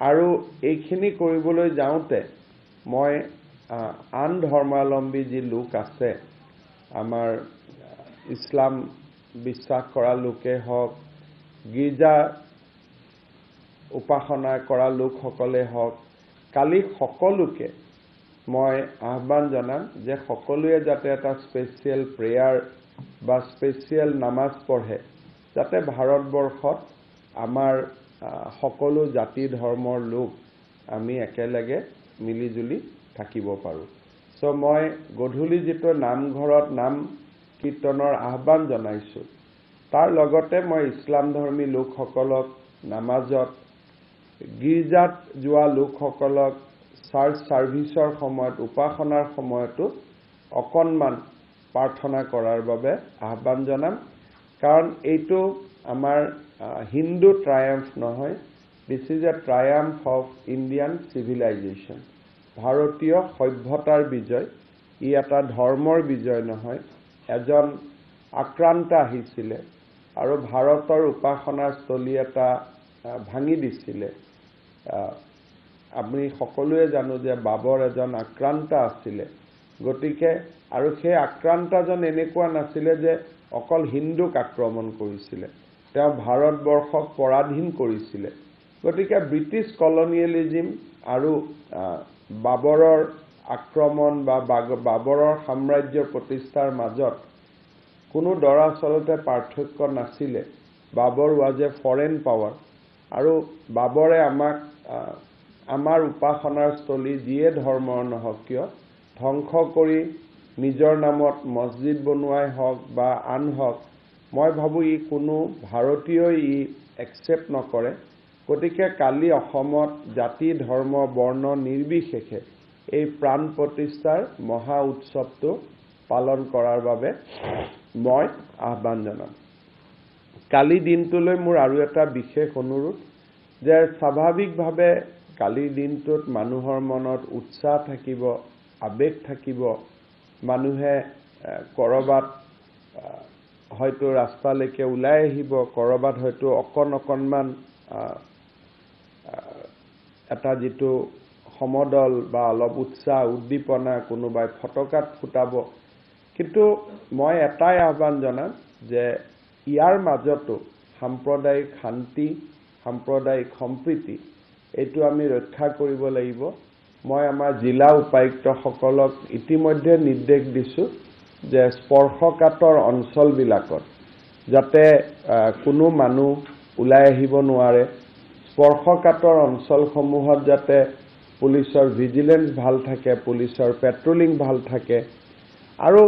আৰু এইখিনি কৰিবলৈ যাওঁতে মই আন ধৰ্মাৱলম্বী যি লোক আছে আমাৰ ইছলাম বিশ্বাস কৰা লোকেই হওক গীৰ্জা উপাসনা কৰা লোকসকলেই হওক কালি সকলোকে মই আহ্বান জনাম যে সকলোৱে যাতে এটা স্পেচিয়েল প্ৰেয়াৰ বা স্পেচিয়েল নামাজ পঢ়ে যাতে ভাৰতবৰ্ষত আমাৰ সকলো জাতি ধৰ্মৰ লোক আমি একেলগে মিলিজুলি থাকিব পাৰোঁ। চ' মই গধূলি যিটো নামঘৰত নাম কীৰ্তনৰ আহ্বান জনাইছোঁ তাৰ লগতে মই ইছলামধৰ্মী লোকসকলক নামাজত গীৰ্জাত যোৱা লোকসকলক চাৰ্চ ছাৰ্ভিচৰ সময়ত উপাসনাৰ সময়তো অকণমান প্ৰাৰ্থনা কৰাৰ বাবে আহ্বান জনাম। কাৰণ এইটো আমাৰ হিন্দু ট্ৰায়াম্ফ নহয় this is a triumph of Indian civilisation ভাৰতীয় সভ্যতাৰ বিজয় ই এটা ধৰ্মৰ বিজয় নহয় এজন আক্ৰান্ত আহিছিলে আৰু ভাৰতৰ উপাসনাস্থলী এটা ভাঙি দিছিলে। আমি সকলোৱে জানো যে বাবৰ এজন আক্ৰান্ত আছিলে। গতিকে আৰু সেই আক্ৰান্তজন এনেকুৱা নাছিলে যে অকল হিন্দুক আক্ৰমণ কৰিছিলে। তেওঁ ভাৰতবৰ্ষক পৰাধীন কৰিছিলে। গতিকে ব্ৰিটিছ কলনিয়েলিজিম আৰু বাবৰৰ আক্ৰমণ বা বাবৰৰ সাম্ৰাজ্য প্ৰতিষ্ঠাৰ মাজত কোনো দৰাচলতে পাৰ্থক্য নাছিলে। বাবৰ ৱাজ এ ফৰেন পাৱাৰ আৰু বাবৰে আমাক আমাৰ উপাসনাৰ স্থলী যিয়ে ধৰ্মৰ নহওক কিয় ধ্বংস কৰি নিজৰ নামত মছজিদ বনোৱাই হওক বা আন হওক মই ভাবোঁ ই কোনো ভাৰতীয়ই ই একচেপ্ট নকৰে। গতিকে কালি অসমত জাতি ধৰ্ম বৰ্ণ নিৰ্বিশেষে এই প্ৰাণ প্ৰতিষ্ঠাৰ মহা উৎসৱটো পালন কৰাৰ বাবে মই আহ্বান জনাম। কালি দিনটোলৈ মোৰ আৰু এটা বিশেষ অনুৰোধ যে স্বাভাৱিকভাৱে কালিৰ দিনটোত মানুহৰ মনত উৎসাহ থাকিব আৱেগ থাকিব। মানুহে ক'ৰবাত হয়তো ৰাস্তালৈকে ওলাই আহিব ক'ৰবাত হয়তো অকণ অকণমান এটা যিটো সমদল বা অলপ উৎসাহ উদ্দীপনা কোনোবাই ফটকাত ফুটাব। কিন্তু মই এটাই আহ্বান জনাম যে ইয়াৰ মাজতো সাম্প্ৰদায়িক শান্তি সাম্প্ৰদায়িক সম্প্ৰীতি এইটো আমি ৰক্ষা কৰিব লাগিব। মই আমাৰ জিলা উপায়ুক্তসকলক ইতিমধ্যে নিৰ্দেশ দিছোঁ যে স্পৰ্শকাতৰ অঞ্চলবিলাকত যাতে কোনো মানুহ ওলাই আহিব নোৱাৰে স্পৰ্শকাতৰ অঞ্চলসমূহত যাতে পুলিচৰ ভিজিলেন্স ভাল থাকে পুলিচৰ পেট্ৰলিং ভাল থাকে আৰু